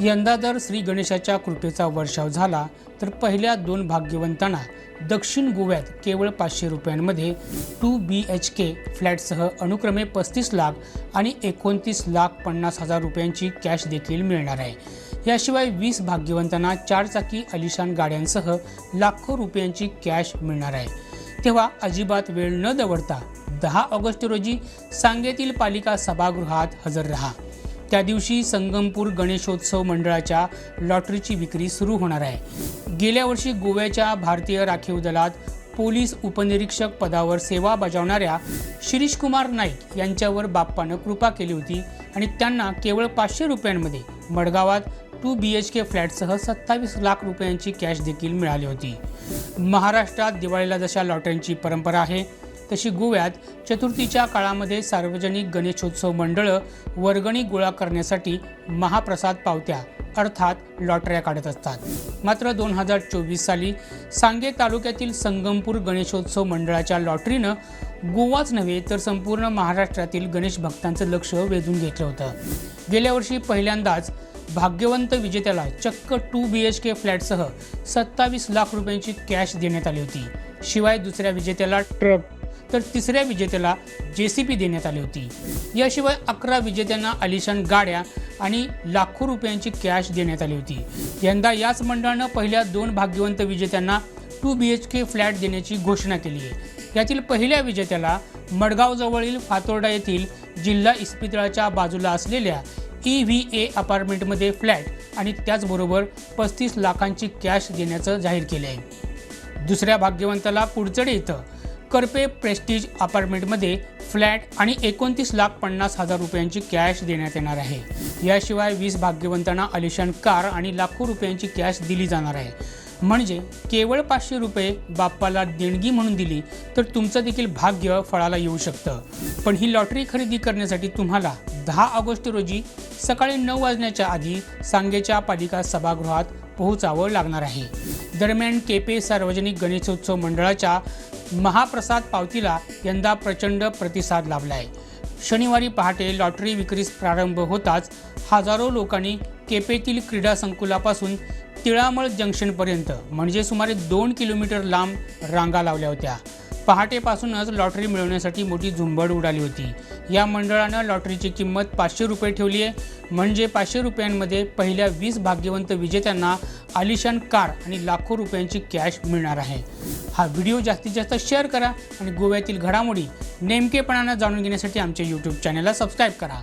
यंदा जर श्री गणेशाच्या कृपेचा वर्षाव झाला तर पहिल्या दोन भाग्यवंतांना दक्षिण गोव्यात केवळ पाचशे रुपयांमध्ये टू बी एच के फ्लॅटसह अनुक्रमे पस्तीस लाख आणि एकोणतीस लाख पन्नास हजार रुपयांची कॅश देखील मिळणार आहे. याशिवाय वीस भाग्यवंतांना चारचाकी अलिशान गाड्यांसह लाखो रुपयांची कॅश मिळणार आहे. तेव्हा अजिबात वेळ न दवडता दहा ऑगस्ट रोजी सांगेतील पालिका सभागृहात हजर रहा. त्या दिवशी संगमपूर गणेशोत्सव मंडळाच्या लॉटरीची विक्री सुरू होणार आहे. गेल्या वर्षी गोव्याच्या भारतीय राखीव दलात पोलीस उपनिरीक्षक पदावर सेवा बजावणाऱ्या शिरीष कुमार नाईक यांच्यावर बाप्पानं कृपा केली होती आणि त्यांना केवळ पाचशे रुपयांमध्ये मडगावात टू बी एच के फ्लॅटसह सत्तावीस लाख रुपयांची कॅश देखील मिळाली होती. महाराष्ट्रात दिवाळीला जशा लॉटरींची परंपरा आहे तशी गोव्यात चतुर्थीच्या काळामध्ये सार्वजनिक गणेशोत्सव मंडळं वर्गणी गोळा करण्यासाठी महाप्रसाद पावत्या अर्थात लॉटऱ्या काढत असतात. मात्र दोन हजार चोवीस साली सांगे तालुक्यातील संगमपूर गणेशोत्सव मंडळाच्या लॉटरीनं गोवाच नव्हे तर संपूर्ण महाराष्ट्रातील गणेश भक्तांचं लक्ष वेधून घेतलं होतं. गेल्या वर्षी पहिल्यांदाच भाग्यवंत विजेत्याला चक्क टू बी एच के फ्लॅटसह सत्तावीस लाख रुपयांची कॅश देण्यात आली होती. शिवाय दुसऱ्या विजेत्याला ट्रक तर तिसऱ्या विजेत्याला जे सी पी देण्यात आली होती. याशिवाय अकरा विजेत्यांना आलिशान गाड्या आणि लाखो रुपयांची कॅश देण्यात आली होती. यंदा याच मंडळानं पहिल्या दोन भाग्यवंत विजेत्यांना two B H K flat देण्याची घोषणा केली आहे. यातील पहिल्या विजेत्याला मडगावजवळील फातोर्डा येथील जिल्हा इस्पितळाच्या बाजूला असलेल्या ई व्ही ए अपार्टमेंटमध्ये फ्लॅट आणि त्याचबरोबर पस्तीस लाखांची कॅश देण्याचं जाहीर केले आहे दुसऱ्या भाग्यवंताला कुडचडे इथं करपे प्रेस्टीज अपार्टमेंटमध्ये फ्लॅट आणि एकोणतीस लाख पन्नास हजार रुपयांची कॅश देण्यात येणार आहे. याशिवाय वीस भाग्यवंतांना आलिशान कार आणि लाखो रुपयांची कॅश दिली जाणार आहे. म्हणजे केवळ पाचशे रुपये बाप्पाला देणगी म्हणून दिली तर तुमचं देखील भाग्य फळाला येऊ शकतं. पण ही लॉटरी खरेदी करण्यासाठी तुम्हाला दहा ऑगस्ट रोजी सकाळी नऊ वाजण्याच्या आधी सांगेच्या पालिका सभागृहात पोहोचावं लागणार आहे. दरम्यान केपे सार्वजनिक गणेशोत्सव मंडळाच्या महाप्रसाद पावतीला यंदा प्रचंड प्रतिसाद लाभला आहे शनिवारी पहाटे लॉटरी विक्रीस प्रारंभ होताच हजारो लोकांनी केपेतील क्रीडा संकुलापासून तिळामळ जंक्शनपर्यंत म्हणजे सुमारे दोन किलोमीटर लांब रांगा लावल्या होत्या. पहाटेपासूनच लॉटरी मिळवण्यासाठी मोठी झुंबड उडाली होती. या मंडळानं लॉटरीची किंमत पाचशे रुपये ठेवली आहे. म्हणजे पाचशे रुपयांमध्ये पहिल्या वीस भाग्यवंत विजेत्यांना आलिशान कार आणि लाखो रुपयांची कॅश मिळणार आहे. हा व्हिडिओ जास्तीत जास्त शेअर करा आणि गोव्यातील घडामोडी नेमकेपणानं जाणून घेण्यासाठी आमच्या यूट्यूब चॅनलला सबस्क्राईब करा.